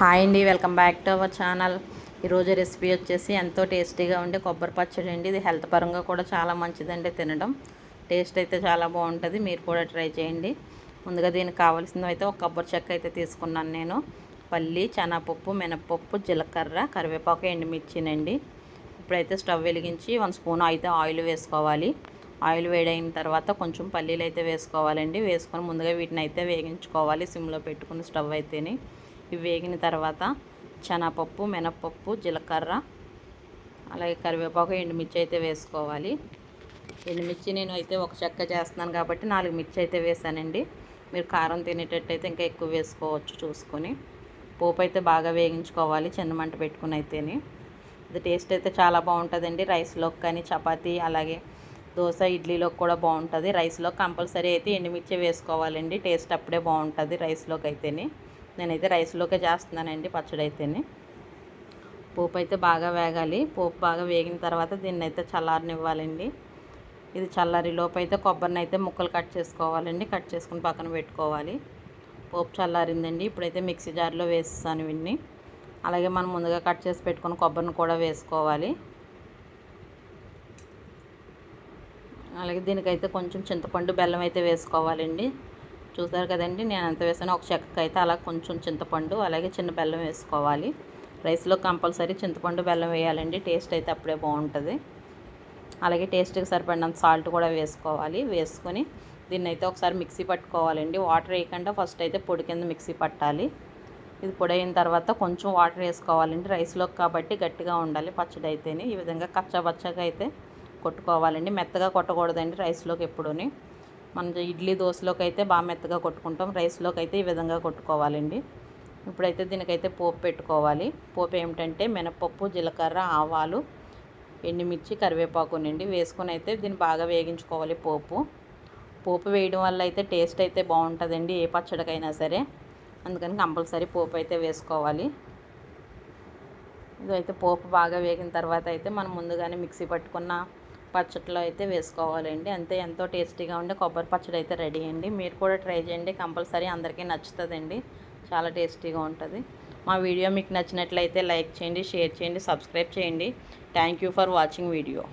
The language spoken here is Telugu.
హాయ్ అండి welcome back to our channel. ఈరోజు రెసిపీ వచ్చేసి ఎంతో టేస్టీగా ఉండే కొబ్బరి పచ్చడి అండి. ఇది హెల్త్ పరంగా కూడా చాలా మంచిదండి తినడం. టేస్ట్ అయితే చాలా బాగుంటుంది మీరు కూడా ట్రై చేయండి. ముందుగా దీనికి కావాల్సింది అయితే ఒక కొబ్బరి చెక్క అయితే తీసుకున్నాను నేను. పల్లి శనగపప్పు మినపప్పు జీలకర్ర కరివేపాకు ఎండుమిర్చినండి. ఇప్పుడైతే స్టవ్ వెలిగించి వన్ స్పూన్ అయితే ఆయిల్ వేసుకోవాలి. ఆయిల్ వేడైన తర్వాత కొంచెం పల్లీలు అయితే వేసుకోవాలండి. వేసుకొని ముందుగా వీటిని అయితే వేగించుకోవాలి సిమ్లో పెట్టుకుని స్టవ్ అయితేనే. ఇవి వేగిన తర్వాత శనగపప్పు మినపప్పు జీలకర్ర అలాగే కరివేపాకు ఎండుమిర్చి అయితే వేసుకోవాలి. ఎండుమిర్చి నేను అయితే ఒక చెక్క చేస్తున్నాను కాబట్టి నాలుగు మిర్చి అయితే వేసానండి. మీరు కారం తినేటట్టయితే ఇంకా ఎక్కువ వేసుకోవచ్చు చూసుకొని. పోపు అయితే బాగా వేగించుకోవాలి చిన్న మంట పెట్టుకుని అయితేనే. ఇది టేస్ట్ అయితే చాలా బాగుంటుందండి. రైస్లోకి కానీ చపాతీ అలాగే దోశ ఇడ్లీలోకి కూడా బాగుంటుంది. రైస్లో కంపల్సరీ అయితే ఎండుమిర్చి వేసుకోవాలండి. టేస్ట్ అప్పుడే బాగుంటుంది రైస్లోకి అయితేనే. నేనైతే రైస్లోకే చేస్తున్నానండి పచ్చడి అయితేనే పోపు అయితే బాగా వేగాలి. పోపు బాగా వేగిన తర్వాత దీన్ని అయితే చల్లారనివ్వాలండి. ఇది చల్లారి లోపు అయితే కొబ్బరిని అయితే ముక్కలు కట్ చేసుకోవాలండి. కట్ చేసుకుని పక్కన పెట్టుకోవాలి. పోపు చల్లారిందండి. ఇప్పుడైతే మిక్సీ జార్లో వేస్తాను ఇవన్నీ. అలాగే మనం ముందుగా కట్ చేసి పెట్టుకుని కొబ్బరిని కూడా వేసుకోవాలి. అలాగే దీనికైతే కొంచెం చింతపండు బెల్లం అయితే వేసుకోవాలండి. చూసారు కదండి నేను ఎంత వేసానో. ఒక చెక్కకి అయితే అలా కొంచెం చింతపండు అలాగే చిన్న బెల్లం వేసుకోవాలి. రైస్లో కంపల్సరీ చింతపండు బెల్లం వేయాలండి. టేస్ట్ అయితే అప్పుడే బాగుంటుంది. అలాగే టేస్ట్కి సరిపడినంత సాల్ట్ కూడా వేసుకోవాలి. వేసుకొని దీన్ని అయితే ఒకసారి మిక్సీ పట్టుకోవాలండి. వాటర్ వేయకుండా ఫస్ట్ అయితే పొడి కింద మిక్సీ పట్టాలి. ఇది పొడి అయిన తర్వాత కొంచెం వాటర్ వేసుకోవాలండి. రైస్లోకి కాబట్టి గట్టిగా ఉండాలి పచ్చడి అయితేనే ఈ విధంగా కచ్చబచ్చగా అయితే కొట్టుకోవాలండి. మెత్తగా కొట్టకూడదండి రైస్లోకి ఎప్పుడూని. మనం ఇడ్లీ దోశలోకి అయితే బాగా మెత్తగా కొట్టుకుంటాం. రైస్లోకి అయితే ఈ విధంగా కొట్టుకోవాలండి. ఇప్పుడైతే దీనికైతే పోపు పెట్టుకోవాలి. పోపు ఏమిటంటే మినపప్పు జీలకర్ర ఆవాలు ఎండుమిర్చి కరివేపాకు నుండి వేసుకొని అయితే దీన్ని బాగా వేగించుకోవాలి పోపు. పోపు వేయడం వల్ల అయితే టేస్ట్ అయితే బాగుంటుందండి ఏ పచ్చడికైనా సరే. అందుకని కంపల్సరీ పోపు అయితే వేసుకోవాలి. ఇదైతే పోపు బాగా వేగిన తర్వాత అయితే మనం ముందుగానే మిక్సీ పట్టుకున్న పచ్చట్లో అయితే వేసుకోవాలండి. అంతే ఎంతో టేస్టీగా ఉండే కొబ్బరి పచ్చడి అయితే రెడీ అండి. మీరు కూడా ట్రై చేయండి. కంపల్సరీ అందరికీ నచ్చుతుందండి. చాలా టేస్టీగా ఉంటుంది. మా వీడియో మీకు నచ్చినట్లయితే లైక్ చేయండి షేర్ చేయండి సబ్స్క్రైబ్ చేయండి. Thank you for watching video.